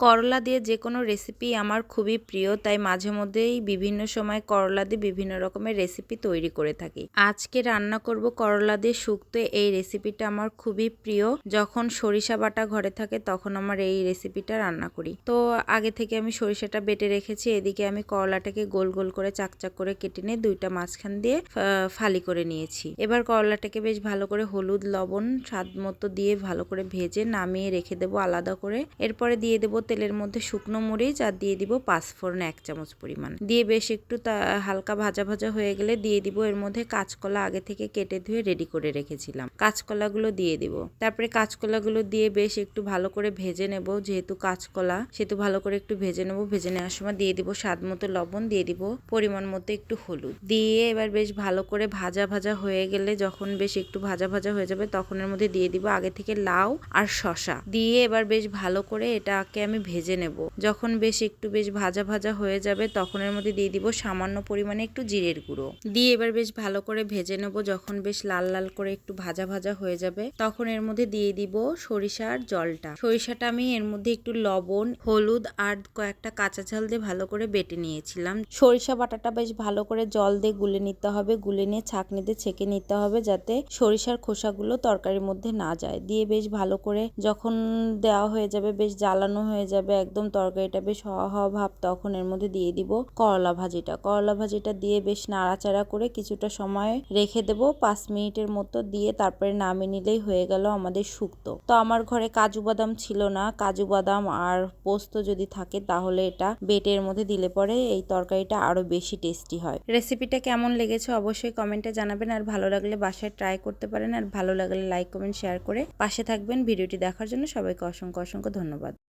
করলা দিয়ে যে কোনো রেসিপি আমার খুবই প্রিয়, তাই মাঝে মধ্যেই বিভিন্ন সময় করলা দিয়ে বিভিন্ন রকমের রেসিপি তৈরি করে থাকি। আজকে রান্না করব করলা দিয়ে শুক্তো, এই রেসিপিটা আমার খুবই প্রিয়। যখন সরিষা বাটা ঘরে থাকে তখন আমার এই রেসিপিটা রান্না করি। তো আগে থেকে আমি সরিষাটা বেটে রেখেছি, এদিকে আমি করলাটাকে গোল গোল করে চাকচাক করে কেটে নিয়ে দুইটা মাঝখান দিয়ে ফালি করে নিয়েছি। এবার করলাটাকে বেশ ভালো করে হলুদ, লবণ, স্বাদ মতো দিয়ে ভালো করে ভেজে নামিয়ে রেখে দেবো আলাদা করে। এরপরে দিয়ে দেবো তেলের মধ্যে শুকনো মরিচ আর দিয়ে দিব পাঁচফোড়ন এক চামচ পরিমাণ। দিয়ে বেশ একটু তা, হালকা ভাজা ভাজা হয়ে গেলে দিয়ে দিব এর মধ্যে কাঁচকলা আগে থেকে কেটে ধুয়ে রেডি করে রেখেছিলাম। কাঁচকলাগুলো দিয়ে দিব। তারপরে কাঁচকলাগুলো দিয়ে বেশ একটু ভালো করে ভেজে নেব। যেহেতু কাঁচকলা, সেহেতু ভালো করে একটু ভেজে নেব। ভেজে নেওয়ার সময় দিয়ে দিব স্বাদ মতো লবণ, দিয়ে দিব পরিমাণ মতো একটু হলুদ। দিয়ে এবার বেশ ভালো করে ভাজা ভাজা হয়ে গেলে যখন বেশ একটু ভাজা ভাজা হয়ে যাবে তখন এর মধ্যে দিয়ে দিব আগে থেকে লাউ আর শশা দিয়ে এবার বেশ ভালো করে এটাকে আমি ভেজে নেব। যখন বেশ একটু বেশ ভাজা ভাজা হয়ে যাবে তখন এর মধ্যে দিয়ে দিব সামান্য পরিমাণে একটু জিরের গুঁড়ো। দিয়ে এবার বেশ ভালো করে ভেজে নেব। যখন বেশ লাল লাল করে একটু ভাজা ভাজা হয়ে যাবে, তখন এর মধ্যে দিয়ে দিব সরিষার জলটা। সরিষাটা আমি এর মধ্যে একটু লবণ, হলুদ আর কয়েকটা কাঁচা ঝাল দিয়ে ভালো করে বেটে নিয়েছিলাম। সরিষা বাটাটা বেশ ভালো করে জল দিয়ে গুলে নিতে হবে। গুলে নিয়ে ছাঁকনিতে ছেঁকে নিতে হবে যাতে সরিষার খোসাগুলো তরকারির মধ্যে না যায়। দিয়ে বেশ ভালো করে যখন দেওয়া হয়ে যাবে, বেশ জ্বালানো হয়ে যাবে, একদম তরকারিটা বেশ হওয়া হওয়া ভাব তখন এর মধ্যে দিয়ে দিব করলা ভাজিটা। করলা ভাজিটা দিয়ে বেশ নাড়াচাড়া করে কিছুটা সময় রেখে দেব, পাঁচ মিনিটের মতো দিয়ে তারপরে নামিয়ে নিলেই হয়ে গেল আমাদের শুক্তো। তো আমার ঘরে কাজু বাদাম ছিল না, কাজু বাদাম আর পোস্ত যদি থাকে তাহলে এটা বেটের মধ্যে দিলে পরে এই তরকারিটা আরও বেশি টেস্টি হয়। রেসিপিটা কেমন লেগেছে অবশ্যই কমেন্টে জানাবেন, আর ভালো লাগলে বাসায় ট্রাই করতে পারেন, আর ভালো লাগলে লাইক, কমেন্ট, শেয়ার করে পাশে থাকবেন। ভিডিওটি দেখার জন্য সবাইকে অসংখ্য অসংখ্য ধন্যবাদ।